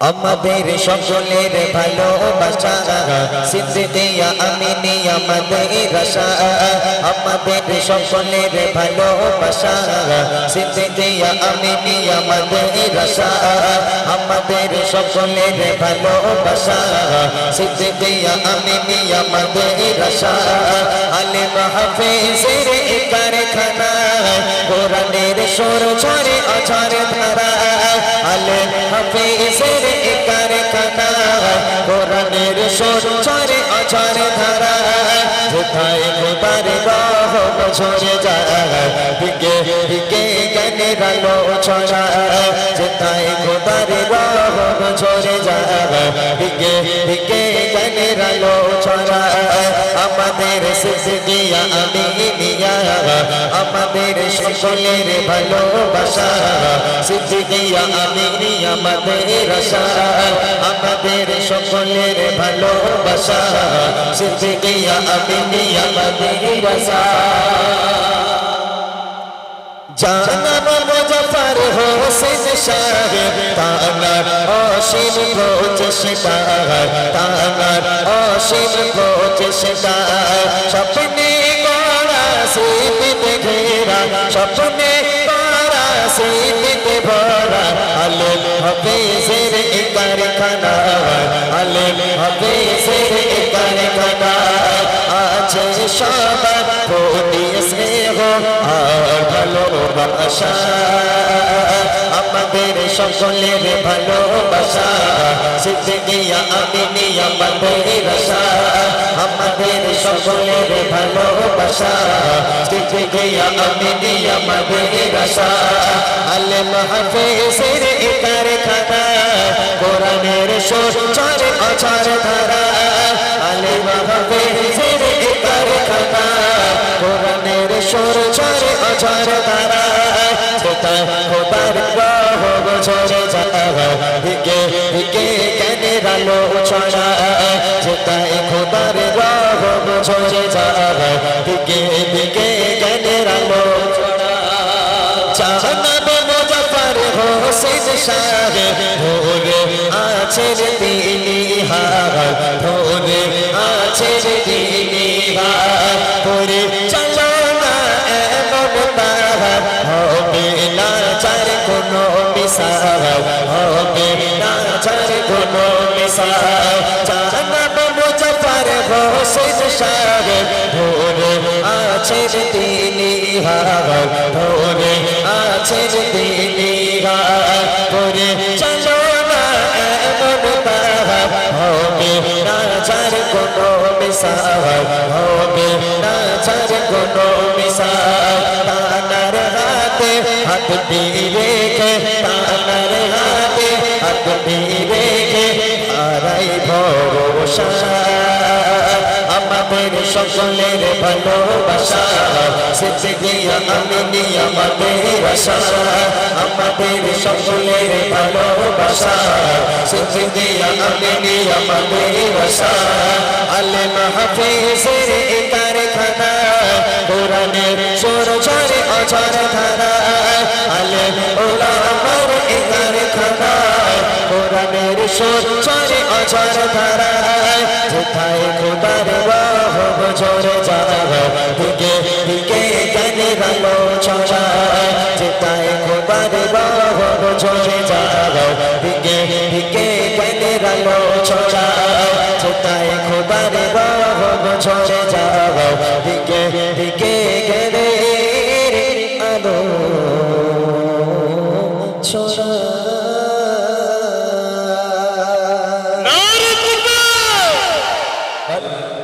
আমাদের সকলের ভালোবাসা, সিদ্দিকিয়া আমিনি আমাদের আশা আমাদের সকলের ভালোবাসা, সিদ্দিকিয়া আমিনি আমাদের আশা আমাদের সকলের ভালোবাসা, সিদ্দিকিয়া আমিনি আমাদের আশা আলে মাহফিজের কারখানা, কোরআনের সুর ছড়ে অঝরে ধারা। আলে হাফিজের কারখানা কোরআনের সুর ছড়ে অঝরে ধারা। কোথায় খোদার রহম বছরে যায়। দিকে দিকে জ্ঞানের আলো ছড়া কোথায় খোদার রহম বছরে যায়। দিকে দিকে জ্ঞানের আলো ছড়া। আমাদের সিদ্দিয়া আমি নিয়া। আমাদের সকলের ভালোবাসা। সিদ্দিকিয়া আমি আমাদের আশা। আমাদের সকলের ভালোবাসা। সিদ্দিকিয়া আমি আমাদের আশা। জানাব মুজফর হোসেন সাহেব তানার অসীম প্রচেষ্টা তানার অসীম প্রচেষ্টা স্বপ্নে গড়া স্মৃতিতে ঘেরা, স্বপ্নে গড়া স্মৃতিতে ভরা। আলে হাফেজের কারখানা, আলে হাফেজের কারখানা। আছে সবার প্রতি স্নেহ আর ভালোবাসা আমাদের সকলের ভালোবাসা সিদ্দিকিয়া আমি আমাদের আশা। আমাদের সকলের ভালোবাসা সিদ্দিকিয়া আমি আমাদের আশা আলে মাহফিজের কারখানা, কোরআনের সুর চরে অচর ধারা আলে মাহফিজের কারখানা, কোরআনের সুর চরে অচর ধারা। ছোটা খোদার রহম ঝরে যাওয়া দিকে দিকে জ্ঞানের আলো ছড়া। যেটাই খোদার রহম ঝরে যাওয়া দিকে দিকে জ্ঞানের আলো ছড়া। জাহানাবে মুজাফর হোসেন সাহেব ভোরে আছে তিনি হার ভোরে আছে তিনি হার। করে হার ধরে আছে তিনি করে। চলো না, এমন তাহার হবে না চার কোনো মিসার হবে না চার কোনো মিসার তানার হাতে হাত দিয়ে রেখে তানার হাতে হাত দিয়ে আরাই ভরসা। আমাদের সকলের ভালোবাসা, সিদ্দিকিয়া আমি আমাদের আশা। আমাদের সকলের ভালোবাসা, সিদ্দিকিয়া আমি আমাদের আশা। আলে মাহফিজের কারখানা, কোরআনের সুর ঝরে অঝর ধারা। আলে ওলামার ঝরে অঝর ধারা কোথায় খোদার রহম ঝরে যাওয়া দিকে দিকে জ্ঞানের আলো ছড়া যেতায় খোদার রহম ঝরে যাওয়া দিকে দিকে জ্ঞানের আলো ছড়া যেতায় খোদার রহম ঝরে যাওয়া দিকে দিকে জ্ঞানের আলো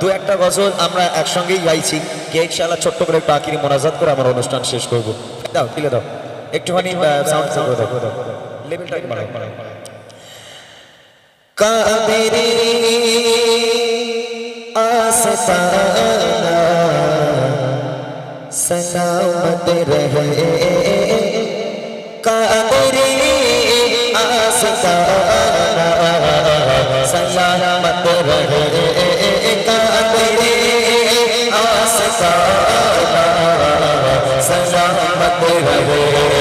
দু একটা গজল আমরা একসঙ্গেই গাইছি কে ইনশাআল্লাহ ছোট্ট করে একটু আকিরি মোনাজাত করে আমার অনুষ্ঠান শেষ করব দাও তুলে দাও একটুখানি সাউন্ড করে দাও লেভেলটা একটু বাড়াও কাবেরি আস্তানা सलामत रहे कादरी आस्ताना सलामत रहे आस्ताना सलामत रहे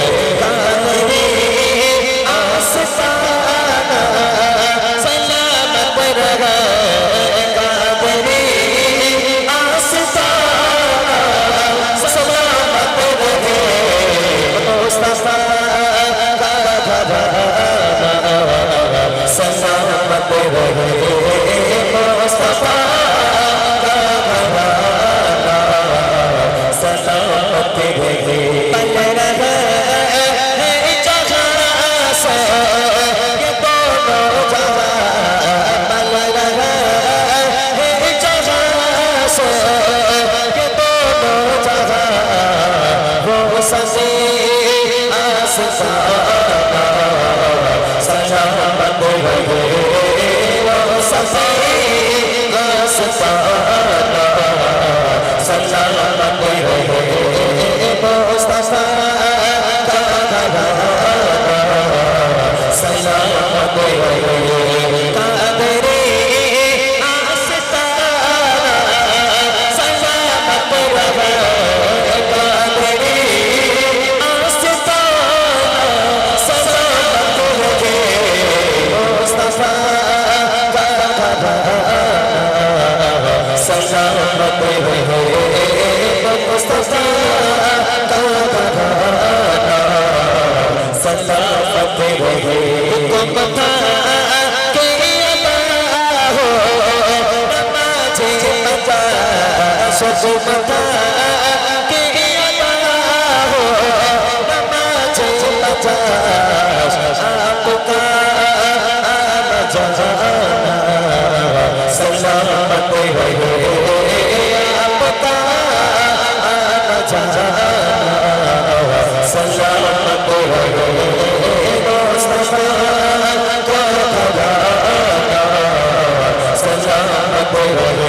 Bau.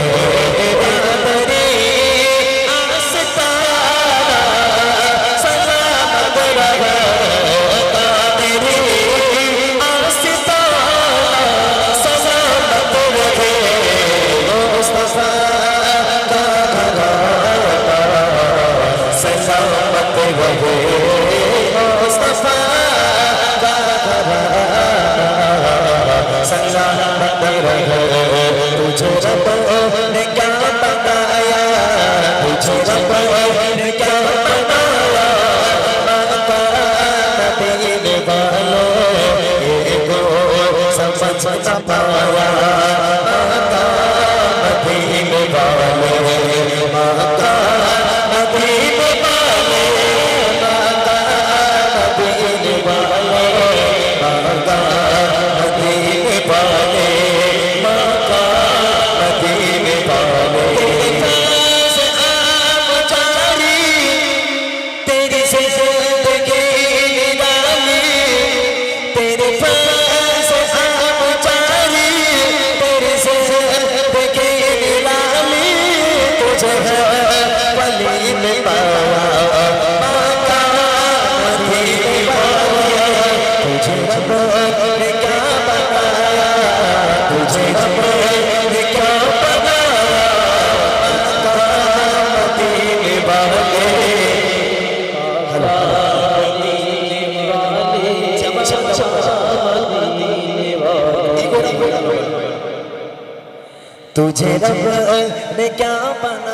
तुझे रब ने क्या बना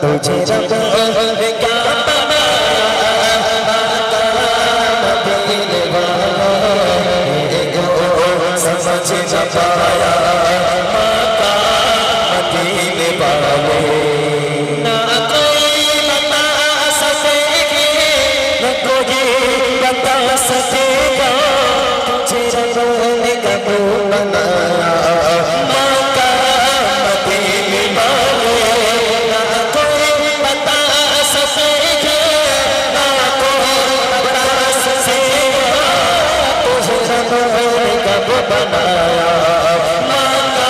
तुझे रब ने क्या बना समझ न पाया सकेगा तुझे रब ने कबू बनाया बनाया माता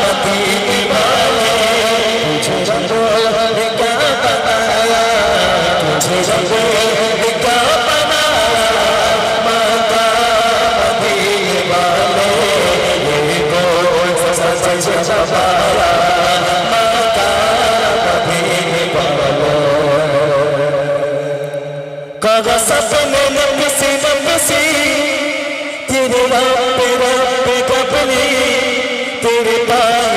मदीने वाले तुझे रंगोल का बनाया तुझे रंगोल का बनाया माता मदीने वाले ये बोल सच सजाया माता मदीने वाले कगा सपने नबसी नबसी तेरे नाम বাবা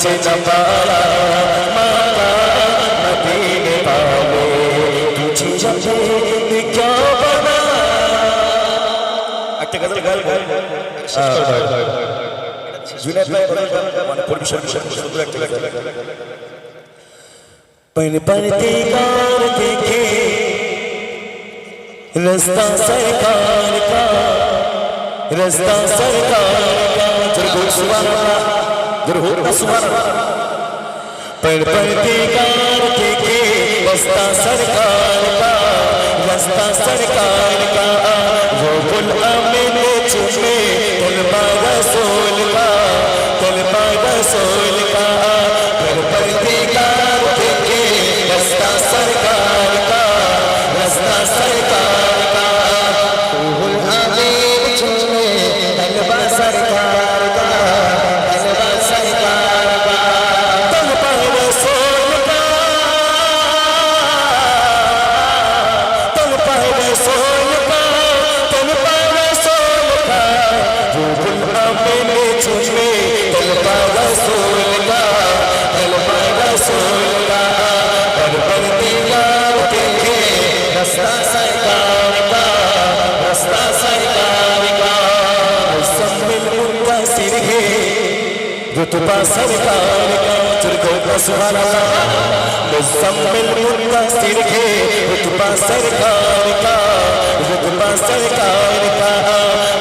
মুছে যাপারা মারা মদিনে পাবে তুঝে যাবে কেউ বানা একটা গজল গাল গাল জুনাদ ভাই মানে পরিবেশন সুন্দর একটা গাল পর রাস্তা সরকার রাস্তা সরকার पर परदिगार देखे रास्ता सरकार का रास्ता सरकार का वो गुल अमीन चुमे तलबा रसूल का تربى سرقار ترقى سبحان الله مزمل مدثر کے رتبہ سرکار کا رتبہ سرکار کا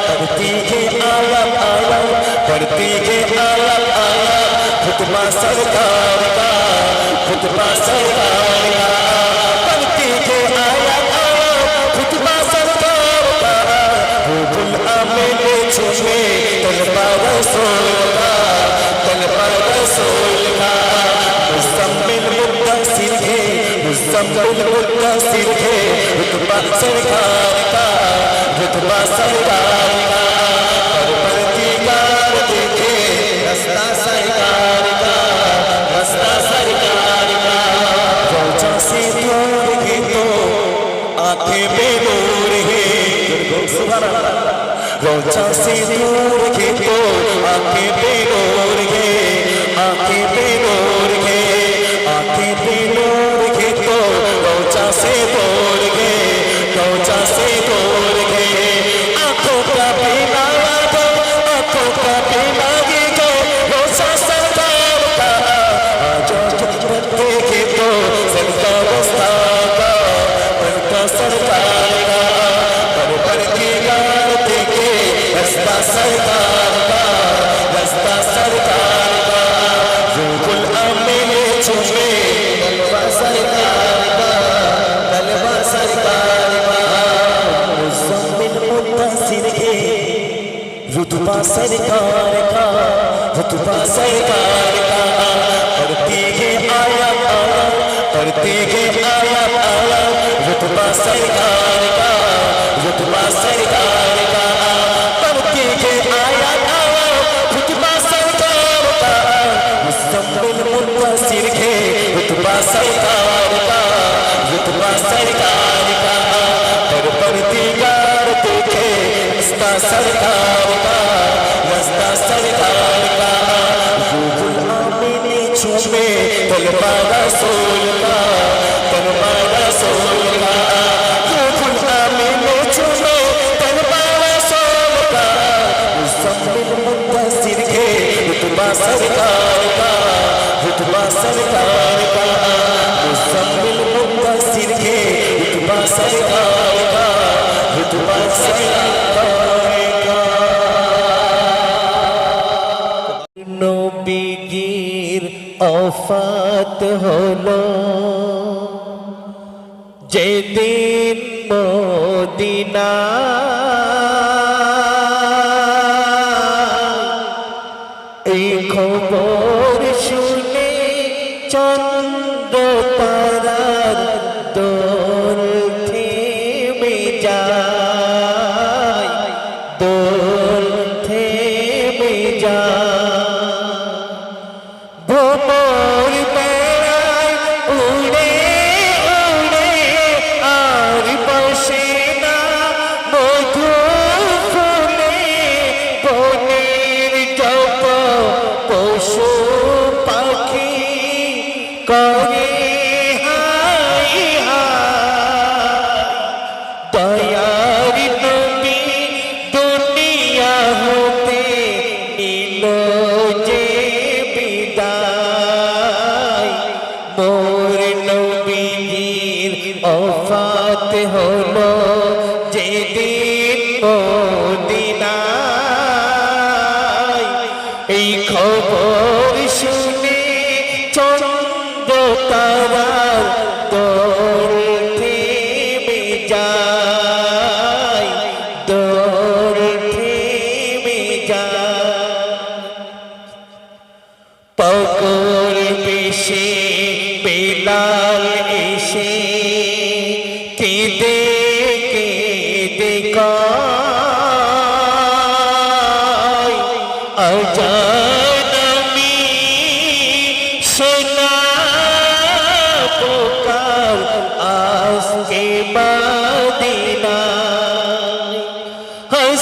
کرتی ہے عالم عالم کرتی ہے عالم عالم رتبہ سرکار کا رتبہ سرکار کا کرتی ہے عالم عالم رتبہ मुसम्मिल मुद्दसिर रुतबा सरकार का रुतबा सरकार का पर देखे रास्ता सरकार का रास्ता सरकार का रोजा से दूर है तो आँखें बेनूर है सुभान से दूर के तो आँखें बेनूर है, आँखें रुतबा सरकार का रुतबा सरकार का पढ़ती है आया आया पढ़ती है आया आया रुतबा सरकार का रुतबा सरकार का पढ़ती है आया आया रुतबा सरकार का मुस्तमिल मुद्दसिर है रुतबा सरकार का रुतबा सरकार তনবা রসুল কা তনবা রসুল কা যখন আমি নেছলো তনবা রসুল কা মুসাফির মুদাসির কে রুতবা সরকার কা রুতবা সরকার কা মুসাফির মুদাসির কে রুতবা সরকার কা রুতবা সরকার অফাত হলো যেদিন মদিনা Oh.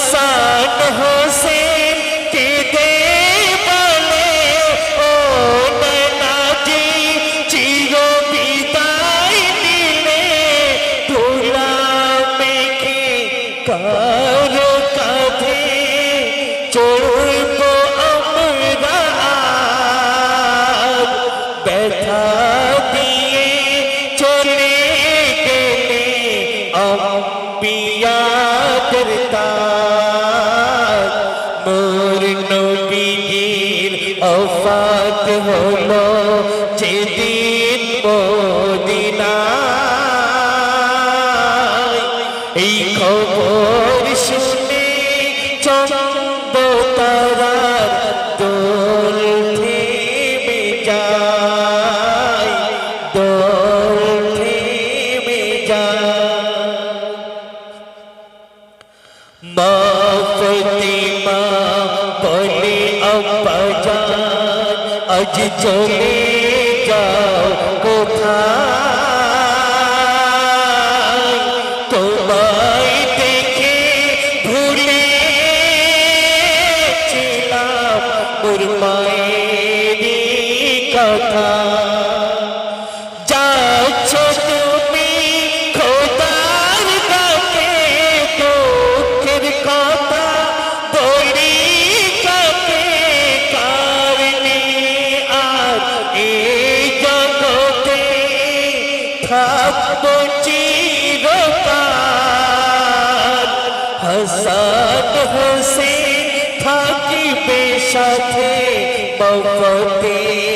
आसान हो যেদিন মদিনায় এই খবর শুনে চন্দ তারার দোল থেমে যায়, দোল থেমে যায়। মাফতিমা বলে অপজান আজ চলে ter.